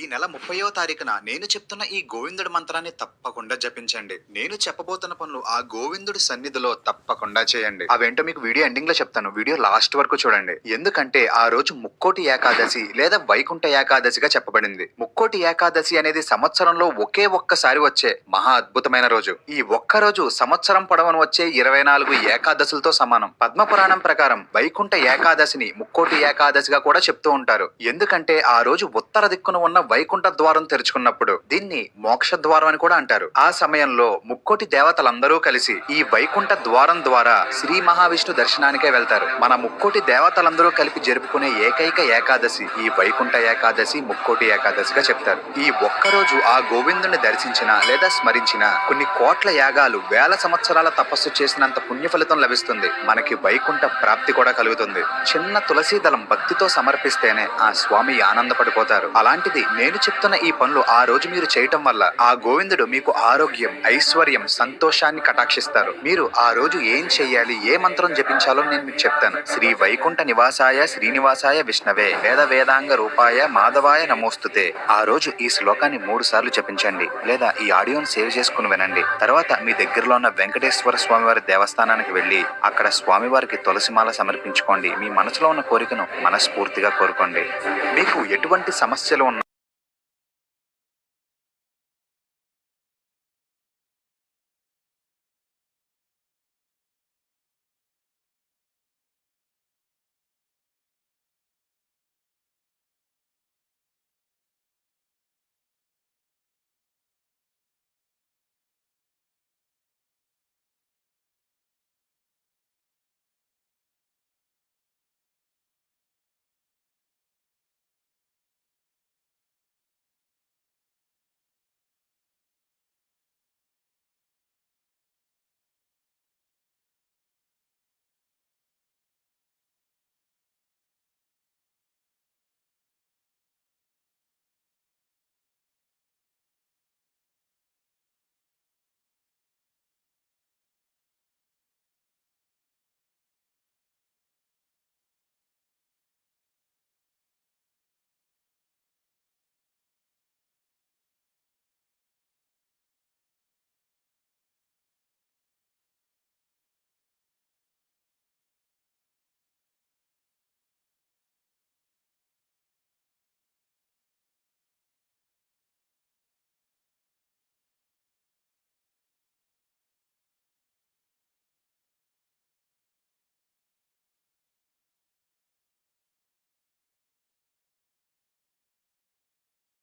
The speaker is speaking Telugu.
ఈ నెల ముప్పయో తారీఖున నేను చెప్తున్న ఈ గోవిందుడి మంత్రాన్ని తప్పకుండా జపించండి. నేను చెప్పబోతున్న పనులు ఆ గోవిందుడి సన్నిధిలో తప్పకుండా చేయండి. అవేంటో మీకు వీడియో ఎండింగ్లో చెప్తాను. వీడియో లాస్ట్ వరకు చూడండి. ఎందుకంటే ఆ రోజు ముక్కోటి ఏకాదశి లేదా వైకుంఠ ఏకాదశిగా చెప్పబడింది. ముక్కోటి ఏకాదశి అనేది సంవత్సరంలో ఒకే ఒక్కసారి వచ్చే మహా అద్భుతమైన రోజు. ఈ ఒక్క రోజు సంవత్సరం పొడవను వచ్చే ఇరవై నాలుగు ఏకాదశులతో సమానం. పద్మ పురాణం ప్రకారం వైకుంఠ ఏకాదశిని ముక్కోటి ఏకాదశిగా కూడా చెప్తూ ఉంటారు. ఎందుకంటే ఆ రోజు ఉత్తర దిక్కున ఉన్న వైకుంఠ ద్వారం తెరుచుకున్నప్పుడు దీన్ని మోక్ష ద్వారం అని కూడా అంటారు. ఆ సమయంలో ముక్కోటి దేవతలందరూ కలిసి ఈ వైకుంఠ ద్వారం ద్వారా శ్రీ మహావిష్ణు దర్శనానికే వెళ్తారు. మన ముక్కోటి దేవతలందరూ కలిపి జరుపుకునే ఏకైక ఏకాదశి ఈ వైకుంఠ ఏకాదశి ముక్కోటి ఏకాదశిగా చెప్తారు. ఈ ఒక్కరోజు ఆ గోవిందుని దర్శించిన లేదా స్మరించిన కొన్ని కోట్ల యాగాలు వేల సంవత్సరాల తపస్సు చేసినంత పుణ్య ఫలితం లభిస్తుంది. మనకి వైకుంఠ ప్రాప్తి కూడా కలుగుతుంది. చిన్న తులసీ దళం భక్తితో సమర్పిస్తేనే ఆ స్వామి ఆనందపడిపోతారు. అలాంటిది నేను చెప్తున్న ఈ పనులు ఆ రోజు మీరు చేయటం వల్ల ఆ గోవిందుడు మీకు ఆరోగ్యం ఐశ్వర్యం సంతోషాన్ని కటాక్షిస్తారు. మీరు ఆ రోజు ఏం చెయ్యాలి ఏ మంత్రం జపించాలో నేను మీకు చెప్తాను. శ్రీ వైకుంఠ నివాసాయ శ్రీనివాసాయ విష్ణవే వేద వేదాంగ రూపాయ మాధవాయ నమోస్తుతే. ఆ రోజు ఈ శ్లోకాన్ని మూడు సార్లు జపించండి లేదా ఈ ఆడియోని సేవ్ చేసుకుని వినండి. తర్వాత మీ దగ్గరలో ఉన్న వెంకటేశ్వర స్వామివారి దేవస్థానానికి వెళ్ళి అక్కడ స్వామివారికి తులసిమాల సమర్పించుకోండి. మీ మనసులో ఉన్న కోరికను మనస్ఫూర్తిగా కోరుకోండి. మీకు ఎటువంటి సమస్యలు ఉన్నా